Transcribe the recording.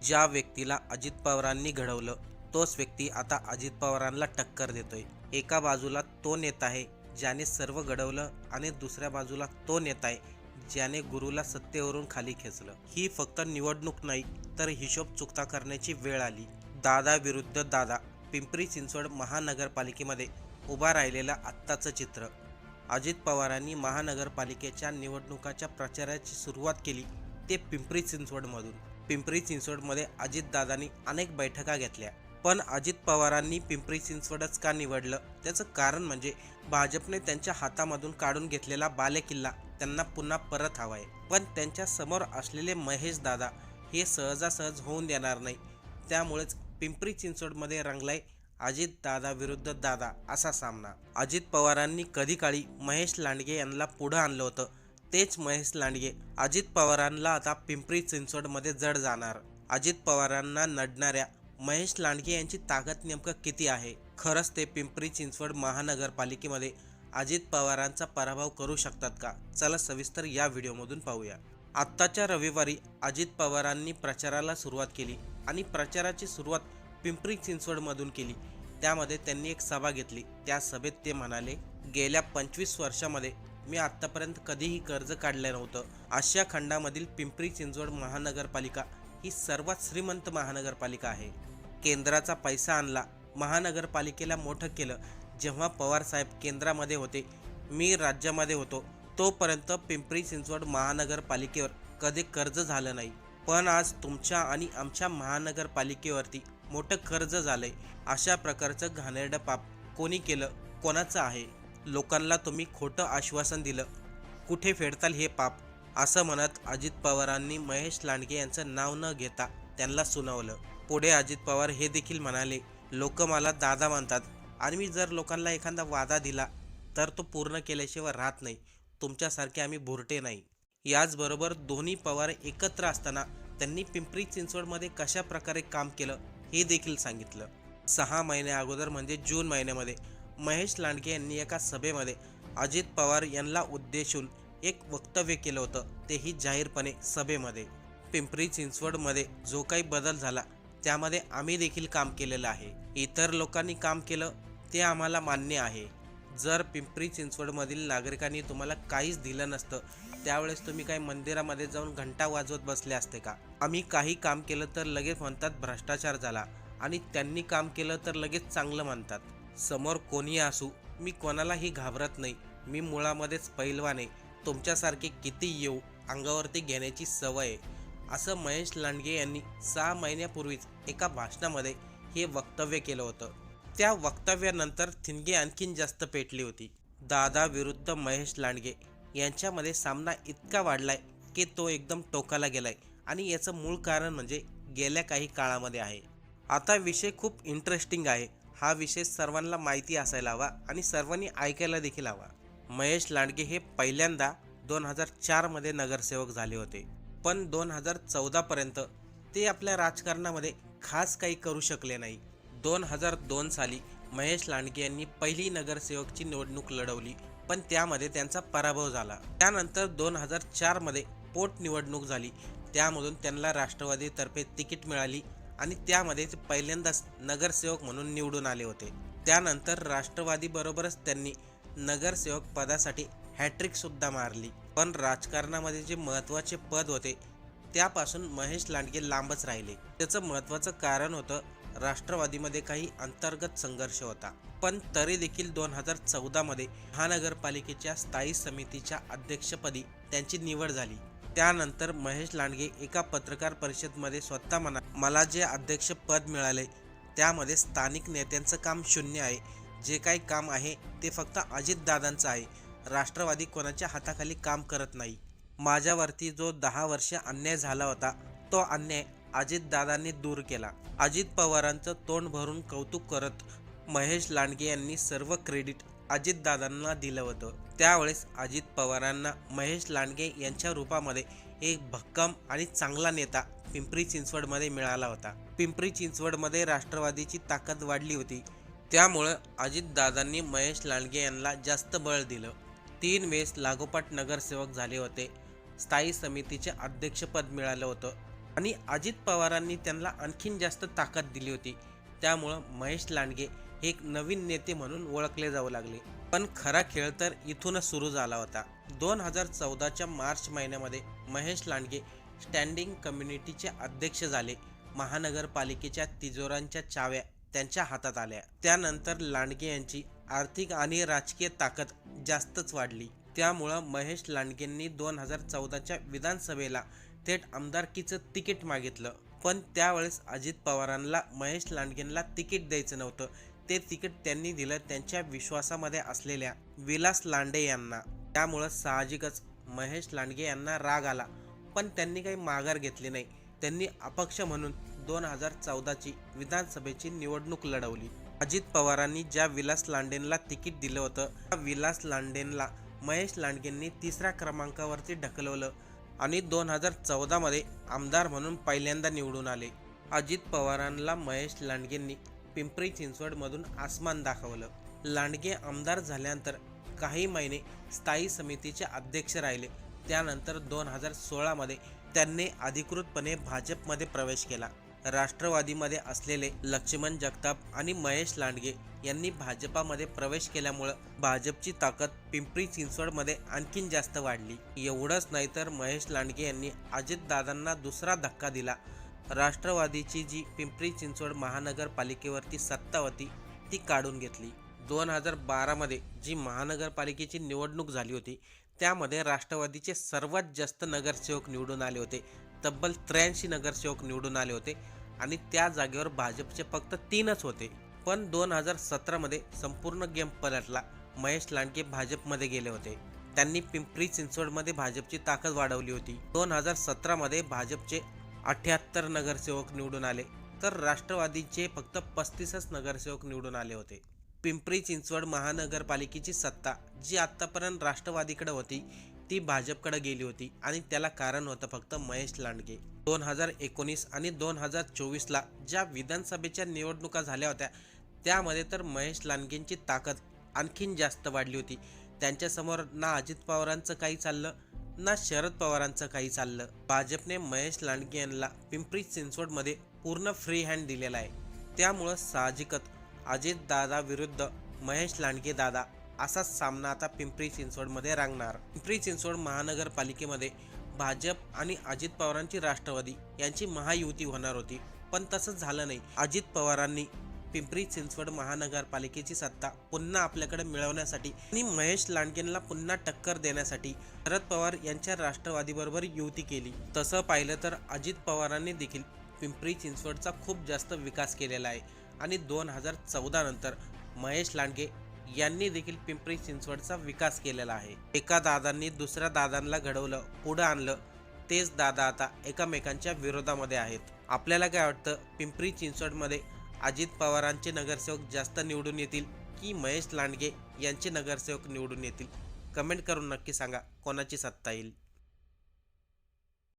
ज्या व्यक्तीला अजित पवारांनी घडवलं तोच व्यक्ती आता अजित पवारांना टक्कर देतोय. एका बाजूला तो नेता आहे ज्याने सर्व घडवलं आणि दुसऱ्या बाजूला तो नेता आहे ज्याने गुरुला सत्तेवरून खाली खेचलं. ही फक्त निवडणूक नाही तर हिशोब चुकता करण्याची वेळ आली. दादा विरुद्ध दादा पिंपरी चिंचवड महानगरपालिकेमध्ये उभा राहिलेलं आत्ताचं चित्र. अजित पवारांनी महानगरपालिकेच्या निवडणुकाच्या प्रचाराची सुरुवात केली ते पिंपरी चिंचवडमधून. पिंपरी चिंचवडमध्ये अजितदादांनी अनेक बैठका घेतल्या. पण अजित पवारांनी पिंपरी चिंचवडच का निवडलं? त्याचं कारण म्हणजे भाजपने त्यांच्या हातामधून काढून घेतलेला बालेकिल्ला त्यांना पुन्हा परत हवाय. पण त्यांच्यासमोर असलेले महेश दादा हे सहजासहज होऊन देणार नाही. त्यामुळेच पिंपरी चिंचवडमध्ये रंगलाय अजित दादा विरुद्ध दादा असा सामना. अजित पवारांनी कधी काळी महेश लांडगे यांना पुढं आणलं होतं? तेच महेश लांडगे. अजित पवारांना आता पिंपरी चिंचवडमध्ये जड जाणार. अजित पवारांना नडणाऱ्या महेश लांडगे यांची ताकद नेमकं किती आहे? खरंच ते पिंपरी चिंचवड महानगरपालिकेमध्ये अजित पवारांचा पराभव करू शकतात का? चला सविस्तर या व्हिडिओमधून पाहूया. आत्ताच्या रविवारी अजित पवारांनी प्रचाराला सुरुवात केली आणि प्रचाराची सुरुवात पिंपरी चिंचवडमधून केली. त्यामध्ये त्यांनी एक सभा घेतली. त्या सभेत ते म्हणाले गेल्या पंचवीस वर्षामध्ये मी आत्तापर्यंत कधीही कर्ज काढलं नव्हतं. आशिया खंडामधील पिंपरी चिंचवड महानगरपालिका ही सर्वात श्रीमंत महानगरपालिका आहे. केंद्राचा पैसा आणला महानगरपालिकेला मोठं केलं. जेव्हा पवार साहेब केंद्रामध्ये होते मी राज्यामध्ये होतो तोपर्यंत पिंपरी चिंचवड महानगरपालिकेवर कधी कर्ज झालं नाही. पण आज तुमच्या आणि आमच्या महानगरपालिकेवरती मोठं कर्ज झालंय. अशा प्रकारचं घाणेरडं पाप कोणी केलं कोणाचं आहे? लोकांना तुम्ही खोटं आश्वासन दिलं. कुठे फेडताल हे पाप? असं म्हणत अजित पवारांनी महेश लांडगे यांचं नाव न घेता त्यांना सुनावलं. पुढे अजित पवार हे देखील म्हणाले लोक मला दादा म्हणतात आणि मी जर लोकांना एखादा वादा दिला तर तो पूर्ण केल्याशिवाय राहत नाही. तुमच्यासारखे आम्ही भुरटे नाही. याचबरोबर दोन्ही पवार एकत्र असताना त्यांनी पिंपरी चिंचवडमध्ये कशा प्रकारे काम केलं हे देखील सांगितलं. सहा महिन्या अगोदर म्हणजे जून महिन्यामध्ये महेश लांडगे यांनी एका सभेमध्ये अजित पवार यांना उद्देशून एक वक्तव्य केलं होतं. तेही जाहीरपणे सभेमध्ये. पिंपरी चिंचवडमध्ये जो काही बदल झाला त्यामध्ये आम्ही देखील काम केलेलं आहे. इतर लोकांनी काम केलं ते आम्हाला मान्य आहे. जर पिंपरी चिंचवडमधील नागरिकांनी तुम्हाला काहीच दिलं नसतं त्यावेळेस तुम्ही काही मंदिरामध्ये जाऊन घंटा वाजवत बसले असते का? आम्ही काही काम केलं तर लगेच म्हणतात भ्रष्टाचार झाला आणि त्यांनी काम केलं तर लगेच चांगलं म्हणतात. समोर कोणी असू मी कोणालाही घाबरत नाही. मी मुळामध्येच पैलवान आहे. तुमच्यासारखे किती येऊ अंगावरती घेण्याची सवय आहे. असं महेश लांडगे यांनी सहा महिन्यापूर्वीच एका भाषणामध्ये हे वक्तव्य केलं होतं. त्या वक्तव्यानंतर थिनगे आणखीन जास्त पेटली होती. दादा विरुद्ध महेश लांडगे यांच्यामध्ये सामना इतका वाढलाय की तो एकदम टोकाला गेलाय. आणि याचं मूळ कारण म्हणजे गेल्या काही काळामध्ये आहे. आता विषय खूप इंटरेस्टिंग आहे. हा विषय सर्वांना माहिती असायला हवा आणि सर्वांनी ऐकायला देखील हवा. महेश लांडगे हे पहिल्यांदा दोन हजार चारमध्ये नगरसेवक झाले होते. पण दोन हजार चौदापर्यंत ते आपल्या राजकारणामध्ये खास काही करू शकले नाही. दोन हजार दोन साली महेश लांडगे यांनी पहिली नगरसेवकची निवडणूक लढवली पण त्यामध्ये त्यांचा पराभव झाला. त्यानंतर दोन हजार चारमध्ये पोटनिवडणूक झाली. त्यामधून त्यांना राष्ट्रवादीतर्फे तिकीट मिळाली आणि त्यामध्ये ते पहिल्यांदाच नगरसेवक म्हणून निवडून आले होते. त्यानंतर राष्ट्रवादीबरोबरच त्यांनी नगरसेवक पदासाठी हॅट्रिक सुद्धा मारली. पण राजकारणामध्ये जे महत्त्वाचे पद होते त्यापासून महेश लांडगे लांबच राहिले. त्याचं महत्त्वाचं कारण होतं राष्ट्रवादीमध्ये काही अंतर्गत संघर्ष होता. पण तरी देखील दोन हजार चौदामध्ये महानगरपालिकेच्या स्थायी समितीच्या अध्यक्षपदी त्यांची निवड झाली. त्यानंतर महेश लांडगे एका पत्रकार परिषदमध्ये स्वतः म्हणा मला जे अध्यक्ष पद मिळाले त्यामध्ये स्थानिक नेत्यांचं काम शून्य आहे. जे काही काम आहे ते फक्त अजितदादांचं आहे. राष्ट्रवादी कोणाच्या हाताखाली काम करत नाही. माझ्यावरती जो दहा वर्ष अन्याय झाला होता तो अन्याय अजितदादांनी दूर केला. अजित पवारांचं तोंड भरून कौतुक करत महेश लांडगे यांनी सर्व क्रेडिट अजितदादांना दिलं होतं. त्यावेळेस अजित पवारांना महेश लांडगे यांच्या रूपामध्ये एक भक्कम आणि चांगला नेता पिंपरी चिंचवडमध्ये मिळाला होता. पिंपरी चिंचवडमध्ये राष्ट्रवादीची ताकद वाढली होती. त्यामुळं अजितदादांनी महेश लांडगे यांना जास्त बळ दिलं. तीन वेळेस लागोपाठ नगरसेवक झाले होते. स्थायी समितीचे अध्यक्षपद मिळालं होतं. आणि अजित पवारांनी त्यांना आणखीन जास्त ताकद दिली होती. त्यामुळं महेश लांडगे एक नवीन नेते म्हणून ओळखले जाऊ लागले. पण खरा खेळ तर इथूनच सुरू झाला होता. दोन हजार चौदाच्या मार्च महिन्यामध्ये महेश लांडगे स्टँडिंग कम्युनिटीचे अध्यक्ष झाले. महानगरपालिकेच्या तिजोरांच्या चाव्या त्यांच्या हातात आल्या. त्यानंतर लांडगे यांची आर्थिक आणि राजकीय ताकद जास्तच वाढली. त्यामुळं महेश लांडगेंनी दोन हजार चौदाच्या विधानसभेला थेट आमदारकीचं तिकीट मागितलं. पण त्यावेळेस अजित पवारांना महेश लांडगेंना तिकीट द्यायचं नव्हतं. ते तिकीट त्यांनी दिलं त्यांच्या विश्वासामध्ये असलेल्या विलास लांडे यांना. त्यामुळं साहजिकच महेश लांडगे यांना राग आला. पण त्यांनी काही माघार घेतली नाही. त्यांनी अपक्ष म्हणून दोन हजार चौदाची विधानसभेची निवडणूक लढवली. अजित पवारांनी ज्या विलास लांडेंना तिकीट दिलं होतं त्या विलास लांडेंना महेश लांडगेंनी तिसऱ्या क्रमांकावरती ढकलवलं आणि दोन हजार चौदामध्ये आमदार म्हणून पहिल्यांदा निवडून आले. अजित पवारांना महेश लांडगेंनी पिंपरी चिंचवडमधून आसमान दाखवलं. लांडगे आमदार झाल्यानंतर काही महिने स्थायी समितीचे अध्यक्ष राहिले. त्यानंतर दोन हजार सोळामध्ये त्यांनी अधिकृतपणे भाजपमध्ये प्रवेश केला. राष्ट्रवादीमध्ये असलेले लक्ष्मण जगताप आणि महेश लांडगे यांनी भाजपामध्ये प्रवेश केल्यामुळं भाजपची ताकद पिंपरी चिंचवडमध्ये आणखीन जास्त वाढली. एवढंच नाही तर महेश लांडगे यांनी अजितदादांना दुसरा धक्का दिला. राष्ट्रवादीची जी पिंपरी चिंचवड महानगरपालिकेवरती सत्ता होती ती काढून घेतली. दोन हजार बारामध्ये जी महानगरपालिकेची निवडणूक झाली होती त्यामध्ये राष्ट्रवादीचे सर्वात जास्त नगरसेवक निवडून आले होते. तब्बल त्र्याऐंशी नगरसेवक निवडून आले होते आणि त्या जागेवर भाजपचे फक्त तीनच होते. पण दोन हजार सतरामध्ये संपूर्ण गेम पलटला. महेश लांडगे भाजपमध्ये गेले होते. त्यांनी पिंपरी चिंचवडमध्ये भाजपची ताकद वाढवली होती. दोन हजार सतरामध्ये भाजपचे अठ्याहत्तर नगरसेवक निवडून आले तर राष्ट्रवादीचे फक्त पस्तीसच नगरसेवक निवडून आले होते. पिंपरी चिंचवड महानगरपालिकेची सत्ता जी आत्तापर्यंत राष्ट्रवादीकडे होती ती भाजपकडे गेली होती आणि त्याला कारण होतं फक्त महेश लांडगे. दोन हजार एकोणीस आणि दोन हजार चोवीसला ज्या विधानसभेच्या निवडणुका झाल्या होत्या त्यामध्ये तर महेश लांडगेंची ताकद आणखीन जास्त वाढली होती. त्यांच्यासमोर ना अजित पवारांचं काही चाललं ना शरद पवारांचं काही चाललं. भाजपने महेश लांडगे यांना पिंपरी चिंचवडमध्ये पूर्ण फ्री हँड दिलेला आहे. त्यामुळं साहजिकच अजित दादा विरुद्ध महेश लांडगे दादा असाच सामना आता पिंपरी चिंचवडमध्ये रांगणार. पिंपरी चिंचवड महानगरपालिकेमध्ये भाजप आणि अजित पवारांची राष्ट्रवादी यांची महायुती होणार होती. पण तसंच झालं नाही. अजित पवारांनी पिंपरी चिंचवड महानगरपालिकेची सत्ता पुन्हा आपल्याकडे मिळवण्यासाठी आणि महेश लांडगेंना पुन्हा टक्कर देण्यासाठी शरद पवार यांच्या राष्ट्रवादीबरोबर युती केली. तसं पाहिलं तर अजित पवारांनी देखील पिंपरी चिंचवडचा खूप जास्त विकास केलेला आहे. आणि दोन हजार चौदा नंतर महेश लांडगे यांनी देखील पिंपरी चिंचवडचा विकास केलेला आहे. एका दादांनी दुसऱ्या दादांना घडवलं पुढं आणलं तेच दादा आता एकमेकांच्या विरोधामध्ये आहेत. आपल्याला काय वाटतं? पिंपरी चिंचवडमध्ये अजित पवारांचे नगरसेवक जास्त निवडून येतील की महेश लांडगे यांचे नगरसेवक निवडून येतील? कमेंट करून नक्की सांगा. कोणाची सत्ता येईल?